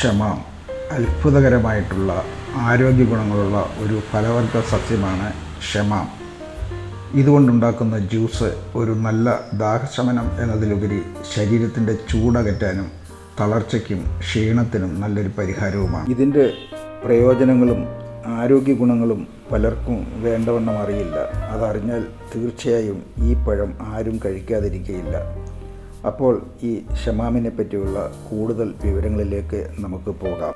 ഷമാം അത്ഭുതകരമായിട്ടുള്ള ആരോഗ്യ ഗുണങ്ങളുള്ള ഒരു ഫലവർഗ സസ്യമാണ് ക്ഷമ. ഇതുകൊണ്ടുണ്ടാക്കുന്ന ജ്യൂസ് ഒരു നല്ല ദാഹശമനം എന്നതിലുപരി ശരീരത്തിന്റെ ചൂടകറ്റാനും തളർച്ചയ്ക്കും ക്ഷീണത്തിനും നല്ലൊരു പരിഹാരവുമാണ്. ഇതിന്റെ പ്രയോജനങ്ങളും ആരോഗ്യ ഗുണങ്ങളും പലർക്കും വേണ്ടവണ്ണം അറിയില്ല. അതറിഞ്ഞാൽ തീർച്ചയായും ഈ പഴം ആരും കഴിക്കാതിരിക്കുകയില്ല അപ്പോൾ ഈ ഷമാമിനെ പറ്റിയുള്ള കൂടുതൽ വിവരങ്ങളിലേക്ക് നമുക്ക് പോകാം.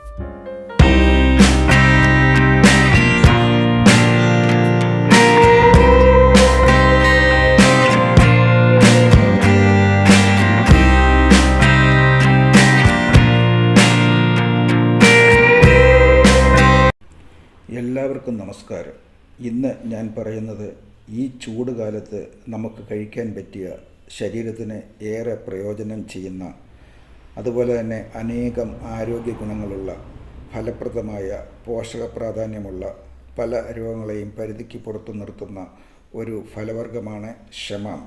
എല്ലാവർക്കും നമസ്കാരം. ഇന്ന് ഞാൻ പറയുന്നത് ഈ ചൂടുകാലത്ത് നമുക്ക് കഴിക്കാൻ പറ്റിയ ശരീരത്തിന് ഏറെ പ്രയോജനം ചെയ്യുന്ന അതുപോലെ തന്നെ അനേകം ആരോഗ്യ ഗുണങ്ങളുള്ള ഫലപ്രദമായ പോഷക പ്രാധാന്യമുള്ള പല രോഗങ്ങളെയും പരിധിക്ക് പുറത്തു നിർത്തുന്ന ഒരു ഫലവർഗമാണ് ഷമാം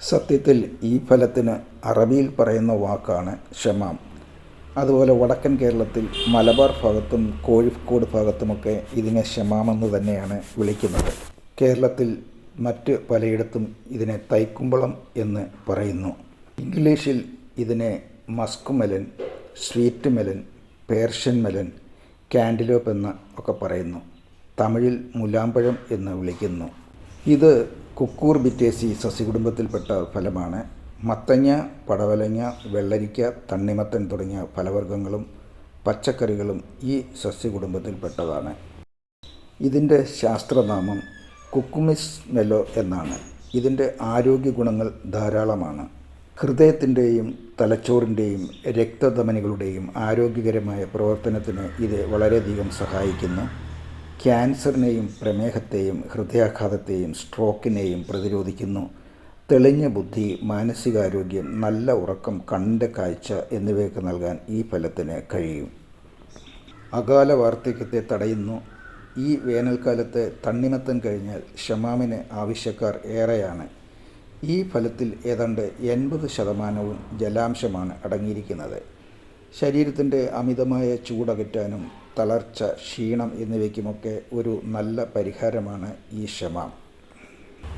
സത്യത്തിൽ ഈ ഫലത്തിന് അറബിയിൽ പറയുന്ന വാക്കാണ് ഷമാം അതുപോലെ വടക്കൻ കേരളത്തിൽ മലബാർ ഭാഗത്തും കോഴിക്കോട് ഭാഗത്തുമൊക്കെ ഇതിനെ ഷമാമെന്ന് തന്നെയാണ് വിളിക്കുന്നത്. കേരളത്തിൽ മറ്റ് പലയിടത്തും ഇതിനെ തൈക്കുമ്പളം എന്ന് പറയുന്നു. ഇംഗ്ലീഷിൽ ഇതിനെ musk melon sweet melon Persian melon cantaloupe എന്ന് ഒക്കെ പറയുന്നു. തമിഴിൽ മുലാമ്പഴം എന്ന് വിളിക്കുന്നു. ഇത് കുക്കൂർ ബിറ്റേസി സസ്യകുടുംബത്തിൽപ്പെട്ട ഫലമാണ്. മത്തങ്ങ പടവലങ്ങ വെള്ളരിക്ക തണ്ണിമത്തൻ തുടങ്ങിയ ഫലവർഗങ്ങളും പച്ചക്കറികളും ഈ സസ്യകുടുംബത്തിൽപ്പെട്ടതാണ്. ഇതിന്റെ ശാസ്ത്രനാമം കുക്കുമിസ് മെലോ എന്നാണ്. ഇതിന്റെ ആരോഗ്യ ഗുണങ്ങൾ ധാരാളമാണ്. ഹൃദയത്തിന്റെയും തലച്ചോറിന്റെയും രക്തധമനികളുടെയും ആരോഗ്യകരമായ പ്രവർത്തനത്തിന് ഇത് വളരെയധികം സഹായിക്കുന്നു. ക്യാൻസറിനെയും പ്രമേഹത്തെയും ഹൃദയാഘാതത്തെയും സ്ട്രോക്കിനെയും പ്രതിരോധിക്കുന്നു. തെളിഞ്ഞ ബുദ്ധി മാനസികാരോഗ്യം നല്ല ഉറക്കം കണ്ണിന്റെ കാഴ്ച എന്നിവയൊക്കെ നൽകാൻ ഈ ഫലത്തിന് കഴിയും. അകാല വാർദ്ധക്യത്തെ തടയുന്നു. ഈ വേനൽക്കാലത്ത് തണ്ണിമത്തൻ കഴിഞ്ഞാൽ ഷമാമിന് ആവശ്യക്കാർ ഏറെയാണ്. ഈ ഫലത്തിൽ ഏതാണ്ട് എൺപത് ശതമാനവും ജലാംശമാണ് അടങ്ങിയിരിക്കുന്നത്. ശരീരത്തിന്റെ അമിതമായ ചൂടകറ്റാനും തളർച്ച ക്ഷീണം എന്നിവയ്ക്കുമൊക്കെ ഒരു നല്ല പരിഹാരമാണ് ഈ ഷമാം.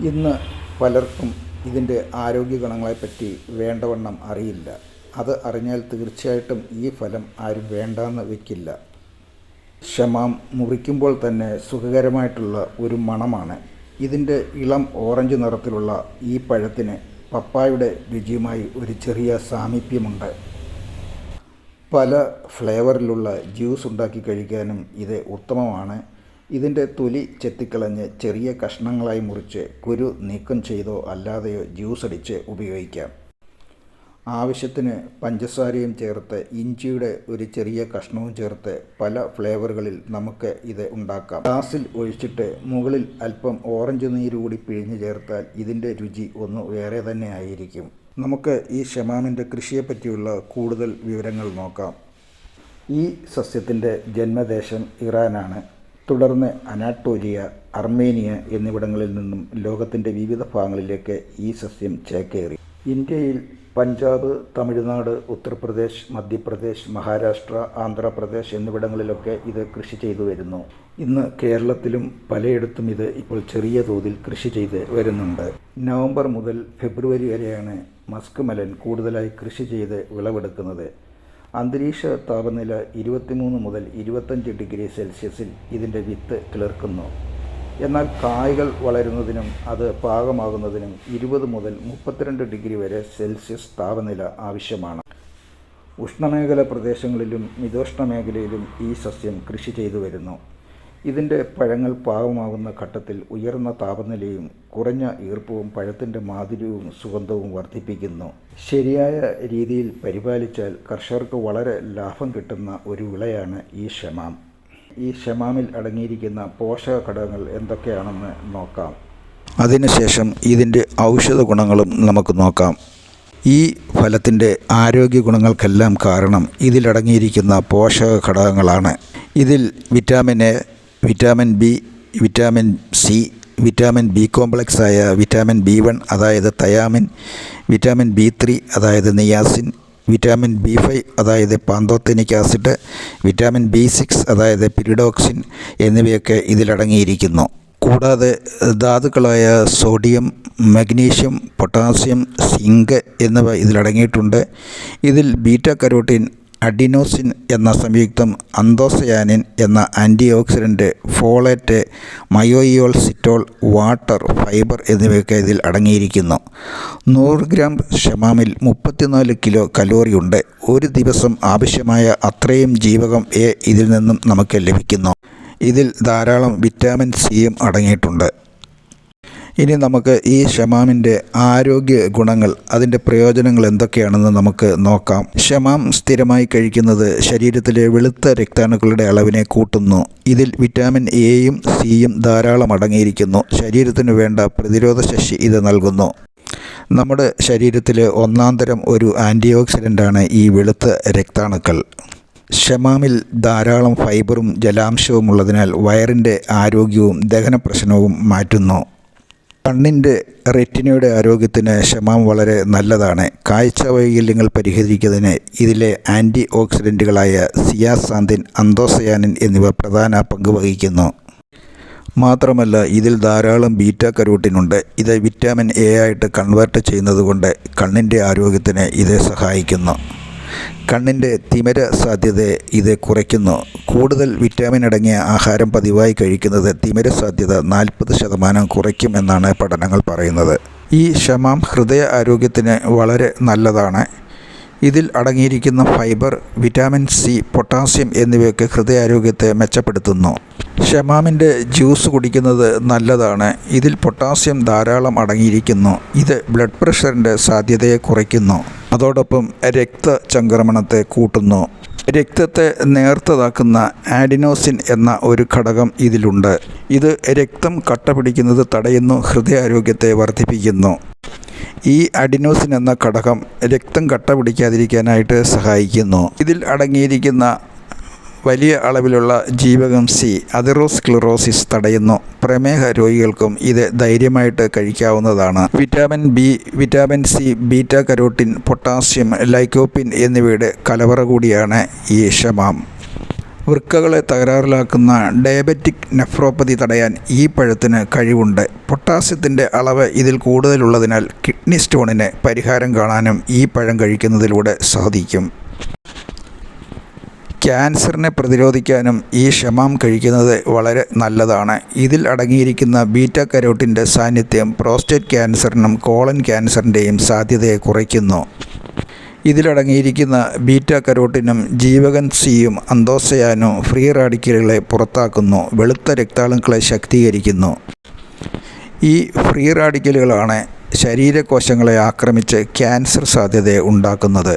ഇന്ന് പലർക്കും ഇതിന്റെ ആരോഗ്യ ഗുണങ്ങളെപ്പറ്റി വേണ്ടവണ്ണം അറിയില്ല. അത് അറിഞ്ഞാൽ തീർച്ചയായിട്ടും ഈ ഫലം ആരും വേണ്ടാന്ന് വയ്ക്കില്ല ഷമാം മുറിക്കുമ്പോൾ തന്നെ സുഖകരമായിട്ടുള്ള ഒരു മണമാണ്. ഇതിന്റെ ഇളം ഓറഞ്ച് നിറത്തിലുള്ള ഈ പഴത്തിന് പപ്പായുടെ രുചിയുമായി ഒരു ചെറിയ സാമീപ്യമുണ്ട്. പല ഫ്ലേവറിലുള്ള ജ്യൂസ് ഉണ്ടാക്കി കഴിക്കാനും ഇത് ഉത്തമമാണ്. ഇതിന്റെ തൊലി ചെത്തിക്കളഞ്ഞ് ചെറിയ കഷ്ണങ്ങളായി മുറിച്ച് കുരു നീക്കം ചെയ്തോ അല്ലാതെയോ ജ്യൂസ് അടിച്ച് ഉപയോഗിക്കാം. ആവശ്യത്തിന് പഞ്ചസാരയും ചേർത്ത് ഇഞ്ചിയുടെ ഒരു ചെറിയ കഷ്ണവും ചേർത്ത് പല ഫ്ലേവറുകളിൽ നമുക്ക് ഇത് ഉണ്ടാക്കാം. ഗ്ലാസിൽ ഒഴിച്ചിട്ട് മുകളിൽ അല്പം ഓറഞ്ച് നീര് കൂടി പിഴിഞ്ഞ് ചേർത്താൽ ഇതിന്റെ രുചി ഒന്ന് വേറെ തന്നെ ആയിരിക്കും. നമുക്ക് ഈ ഷമാമിന്റെ കൃഷിയെപ്പറ്റിയുള്ള കൂടുതൽ വിവരങ്ങൾ നോക്കാം. ഈ സസ്യത്തിന്റെ ജന്മദേശം ഇറാനാണ്. തുടർന്ന് അനാട്ടോലിയ അർമേനിയ എന്നിവിടങ്ങളിൽ നിന്നും ലോകത്തിന്റെ വിവിധ ഭാഗങ്ങളിലേക്ക് ഈ സസ്യം ചേക്കേറി. ഇന്ത്യയിൽ പഞ്ചാബ് തമിഴ്നാട് ഉത്തർപ്രദേശ് മധ്യപ്രദേശ് മഹാരാഷ്ട്ര ആന്ധ്രാപ്രദേശ് എന്നിവിടങ്ങളിലൊക്കെ ഇത് കൃഷി ചെയ്തു വരുന്നു. ഇന്ന് കേരളത്തിലും പലയിടത്തും ഇത് ഇപ്പോൾ ചെറിയ തോതിൽ കൃഷി ചെയ്ത് വരുന്നുണ്ട്. നവംബർ മുതൽ ഫെബ്രുവരി വരെയാണ് മസ്ക് മലൻ കൂടുതലായി കൃഷി ചെയ്ത് വിളവെടുക്കുന്നത്. അന്തരീക്ഷ താപനില ഇരുപത്തിമൂന്ന് മുതൽ ഇരുപത്തഞ്ച് ഡിഗ്രി സെൽഷ്യസിൽ ഇതിന്റെ വിത്ത് കിളിർക്കുന്നു. എന്നാൽ കായ്കൾ വളരുന്നതിനും അത് പാകമാകുന്നതിനും ഇരുപത് മുതൽ മുപ്പത്തിരണ്ട് ഡിഗ്രി വരെ സെൽഷ്യസ് താപനില ആവശ്യമാണ്. ഉഷ്ണമേഖല പ്രദേശങ്ങളിലും മിതോഷ്ണ മേഖലയിലും ഈ സസ്യം കൃഷി ചെയ്തു വരുന്നു. ഇതിന്റെ പഴങ്ങൾ പാകമാകുന്ന ഘട്ടത്തിൽ ഉയർന്ന താപനിലയും കുറഞ്ഞ ഈർപ്പവും പഴത്തിന്റെ മാധുര്യവും സുഗന്ധവും വർദ്ധിപ്പിക്കുന്നു. ശരിയായ രീതിയിൽ പരിപാലിച്ചാൽ കർഷകർക്ക് വളരെ ലാഭം കിട്ടുന്ന ഒരു വിളയാണ് ഈ ഷമാം ഈ ഷമാമിൽ അടങ്ങിയിരിക്കുന്ന പോഷക ഘടകങ്ങൾ എന്തൊക്കെയാണെന്ന് നോക്കാം. അതിനുശേഷം ഇതിന്റെ ഔഷധ ഗുണങ്ങളും നമുക്ക് നോക്കാം. ഈ ഫലത്തിന്റെ ആരോഗ്യ ഗുണങ്ങൾക്കെല്ലാം കാരണം ഇതിലടങ്ങിയിരിക്കുന്ന പോഷക ഘടകങ്ങളാണ്. ഇതിൽ vitamin A vitamin B vitamin C vitamin B complex ആയ വിറ്റാമിൻ ബി വൺ അതായത് തയാമിൻ വിറ്റാമിൻ ബി ത്രീ അതായത് നിയാസിൻ വിറ്റാമിൻ ബി ഫൈവ് അതായത് pantothenic acid vitamin B six അതായത് പിരിഡോക്സിൻ എന്നിവയൊക്കെ ഇതിലടങ്ങിയിരിക്കുന്നു. കൂടാതെ ധാതുക്കളായ സോഡിയം മഗ്നീഷ്യം പൊട്ടാസ്യം സിങ്ക് എന്നിവ ഇതിലടങ്ങിയിട്ടുണ്ട്. ഇതിൽ ബീറ്റ കരോട്ടീൻ അഡിനോസിൻ എന്ന സംയുക്തം അന്തോസയാനിൻ എന്ന ആന്റി ഓക്സിഡന്റ് ഫോളേറ്റ് മയോയിയോൾ സിറ്റോൾ വാട്ടർ ഫൈബർ എന്നിവയൊക്കെ ഇതിൽ അടങ്ങിയിരിക്കുന്നു. നൂറ് ഗ്രാം ഷമാമിൽ മുപ്പത്തിനാല് കിലോ കലോറിയുണ്ട് ഒരു ദിവസം ആവശ്യമായ അത്രയും ജീവകം എ ഇതിൽ നിന്നും നമുക്ക് ലഭിക്കുന്നു. ഇതിൽ ധാരാളം വിറ്റാമിൻ സിയും അടങ്ങിയിട്ടുണ്ട്. ഇനി നമുക്ക് ഈ ഷമാമിന്റെ ആരോഗ്യ ഗുണങ്ങൾ അതിന്റെ പ്രയോജനങ്ങൾ എന്തൊക്കെയാണെന്ന് നമുക്ക് നോക്കാം. ഷമാം സ്ഥിരമായി കഴിക്കുന്നത് ശരീരത്തിലെ വെളുത്ത രക്താണുക്കളുടെ അളവിനെ കൂട്ടുന്നു. ഇതിൽ വിറ്റാമിൻ എയും സിയും ധാരാളം അടങ്ങിയിരിക്കുന്നു. ശരീരത്തിന് വേണ്ട പ്രതിരോധ ശേഷി ഇത് നൽകുന്നു. നമ്മുടെ ശരീരത്തിൽ ഒന്നാം തരം ഒരു ആന്റി ഓക്സിഡന്റാണ് ഈ വെളുത്ത രക്താണുക്കൾ. ഷമാമിൽ ധാരാളം ഫൈബറും ജലാംശവും ഉള്ളതിനാൽ വയറിന്റെ ആരോഗ്യവും ദഹന പ്രശ്നവും മാറ്റുന്നു. കണ്ണിന്റെ റെറ്റിനയുടെ ആരോഗ്യത്തിന് ഷമാം വളരെ നല്ലതാണ്. കാഴ്ച വൈകല്യങ്ങൾ പരിഹരിക്കുന്നതിന് ഇതിലെ ആന്റി ഓക്സിഡന്റുകളായ സിയാസാന്തിൻ അന്തോസയാനിൻ എന്നിവ പ്രധാന പങ്ക് വഹിക്കുന്നു. മാത്രമല്ല ഇതിൽ ധാരാളം ബീറ്റ കരോട്ടിനുണ്ട് ഇത് വിറ്റാമിൻ എ ആയിട്ട് കൺവേർട്ട് ചെയ്യുന്നതുകൊണ്ട് കണ്ണിന്റെ ആരോഗ്യത്തിന് ഇത് സഹായിക്കുന്നു. കണ്ണിന്റെ തിമര സാധ്യത ഇത് കുറയ്ക്കുന്നു. കൂടുതൽ വിറ്റാമിൻ അടങ്ങിയ ആഹാരം പതിവായി കഴിക്കുന്നത് തിമര സാധ്യത നാൽപ്പത് ശതമാനം കുറയ്ക്കും എന്നാണ് പഠനങ്ങൾ പറയുന്നത്. ഈ ഷമാം ഹൃദയ ആരോഗ്യത്തിന് വളരെ നല്ലതാണ്. ഇതിൽ അടങ്ങിയിരിക്കുന്ന ഫൈബർ വിറ്റാമിൻ സി പൊട്ടാസ്യം എന്നിവയൊക്കെ ഹൃദയാരോഗ്യത്തെ മെച്ചപ്പെടുത്തുന്നു. ഷമാമിന്റെ ജ്യൂസ് കുടിക്കുന്നത് നല്ലതാണ്. ഇതിൽ പൊട്ടാസ്യം ധാരാളം അടങ്ങിയിരിക്കുന്നു. ഇത് ബ്ലഡ് പ്രഷറിന്റെ സാധ്യതയെ കുറയ്ക്കുന്നു. അതോടൊപ്പം രക്തചംക്രമണത്തെ കൂട്ടുന്നു. രക്തത്തെ നേർത്തതാക്കുന്ന ആഡിനോസിൻ എന്ന ഒരു ഘടകം ഇതിലുണ്ട്. ഇത് രക്തം കട്ട പിടിക്കുന്നത് തടയുന്നു ഹൃദയാരോഗ്യത്തെ വർദ്ധിപ്പിക്കുന്നു. ഈ അഡിനോസിൻ എന്ന ഘടകം രക്തം കട്ട പിടിക്കാതിരിക്കാനായിട്ട് സഹായിക്കുന്നു. ഇതിൽ അടങ്ങിയിരിക്കുന്ന വലിയ അളവിലുള്ള ജീവകം സി അതിറോസ്ക്ലിറോസിസ് തടയുന്നു. പ്രമേഹ രോഗികൾക്കും ഇത് ധൈര്യമായിട്ട് കഴിക്കാവുന്നതാണ്. Vitamin B vitamin C beta carotene potassium lycopene എന്നിവയുടെ കലവറ കൂടിയാണ് ഈ ഷമാം വൃക്കകളെ തകരാറിലാക്കുന്ന ഡയബറ്റിക് നെഫ്രോപ്പതി തടയാൻ ഈ പഴത്തിന് കഴിവുണ്ട്. പൊട്ടാസ്യത്തിന്റെ അളവ് ഇതിൽ കൂടുതലുള്ളതിനാൽ കിഡ്നി സ്റ്റോണിന് പരിഹാരം കാണാനും ഈ പഴം കഴിക്കുന്നതിലൂടെ സാധിക്കും. ക്യാൻസറിനെ പ്രതിരോധിക്കാനും ഈ ഷമാം കഴിക്കുന്നത് വളരെ നല്ലതാണ്. ഇതിൽ അടങ്ങിയിരിക്കുന്ന ബീറ്റ കരോട്ടിന്റെ സാന്നിധ്യം പ്രോസ്റ്റേറ്റ് ക്യാൻസറിനും കോളൻ ക്യാൻസറിന്റെയും സാധ്യതയെ കുറയ്ക്കുന്നു. ഇതിലടങ്ങിയിരിക്കുന്ന ബീറ്റ കരോട്ടിനും ജീവകൻ സിയും അന്തോസയാനും ഫ്രീ റാഡിക്കലുകളെ പുറത്താക്കുന്നു വെളുത്ത രക്താണുക്കളെ ശക്തീകരിക്കുന്നു. ഈ ഫ്രീ റാഡിക്കലുകളാണ് ശരീരകോശങ്ങളെ ആക്രമിച്ച് ക്യാൻസർ സാധ്യതയെ ഉണ്ടാക്കുന്നത്.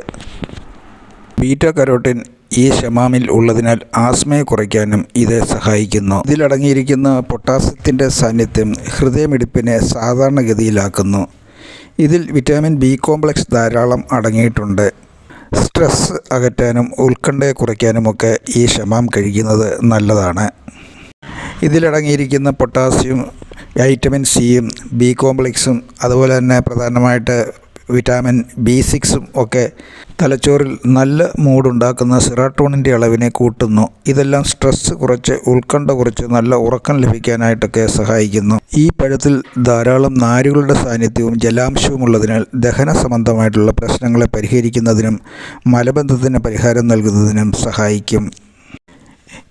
ബീറ്റ കരോട്ടിൻ ഈ ഷമാമിൽ ഉള്ളതിനാൽ ആസ്മയെ കുറയ്ക്കാനും ഇത് സഹായിക്കുന്നു. ഇതിലടങ്ങിയിരിക്കുന്ന പൊട്ടാസ്യത്തിന്റെ സാന്നിധ്യം ഹൃദയമിടിപ്പിനെ സാധാരണഗതിയിലാക്കുന്നു. ഇതിൽ വിറ്റാമിൻ ബി കോംപ്ലക്സ് ധാരാളം അടങ്ങിയിട്ടുണ്ട്. സ്ട്രെസ് അകറ്റാനും ഉത്കണ്ഠയെ കുറയ്ക്കാനുമൊക്കെ ഈ ഷമാം കഴിക്കുന്നത് നല്ലതാണ്. ഇതിലടങ്ങിയിരിക്കുന്ന പൊട്ടാസ്യം വൈറ്റമിൻ സിയും ബി കോംപ്ലക്സും അതുപോലെ തന്നെ പ്രധാനമായിട്ട് വിറ്റാമിൻ ബി സിക്സും ഒക്കെ തലച്ചോറിൽ നല്ല മൂഡുണ്ടാക്കുന്ന സിറാട്ടോണിന്റെ അളവിനെ കൂട്ടുന്നു. ഇതെല്ലാം സ്ട്രെസ് കുറച്ച് ഉത്കണ്ഠ കുറച്ച് നല്ല ഉറക്കം ലഭിക്കാനായിട്ടൊക്കെ സഹായിക്കുന്നു. ഈ പഴത്തിൽ ധാരാളം നാരുകളുടെ സാന്നിധ്യവും ജലാംശവും ഉള്ളതിനാൽ ദഹന സംബന്ധമായിട്ടുള്ള പ്രശ്നങ്ങളെ പരിഹരിക്കുന്നതിനും മലബന്ധത്തിന് പരിഹാരം നൽകുന്നതിനും സഹായിക്കും.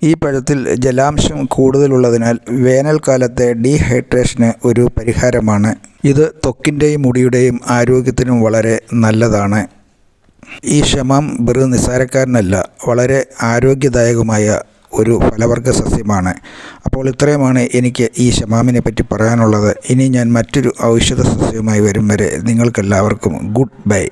ഈ പഴത്തിൽ ജലാംശം കൂടുതലുള്ളതിനാൽ വേനൽക്കാലത്തെ ഡീഹൈഡ്രേഷന് ഒരു പരിഹാരമാണ്. ഇത് ത്വക്കിന്റെയും മുടിയുടെയും ആരോഗ്യത്തിനും വളരെ നല്ലതാണ്. ഈ ഷമാം വെറും നിസ്സാരക്കാരനല്ല വളരെ ആരോഗ്യദായകമായ ഒരു ഫലവർഗ സസ്യമാണ്. അപ്പോൾ ഇത്രയുമാണ് എനിക്ക് ഈ ഷമാമിനെ പറ്റി പറയാനുള്ളത്. ഇനി ഞാൻ മറ്റൊരു ഔഷധ സസ്യവുമായി വരും വരെ നിങ്ങൾക്കെല്ലാവർക്കും ഗുഡ് ബൈ.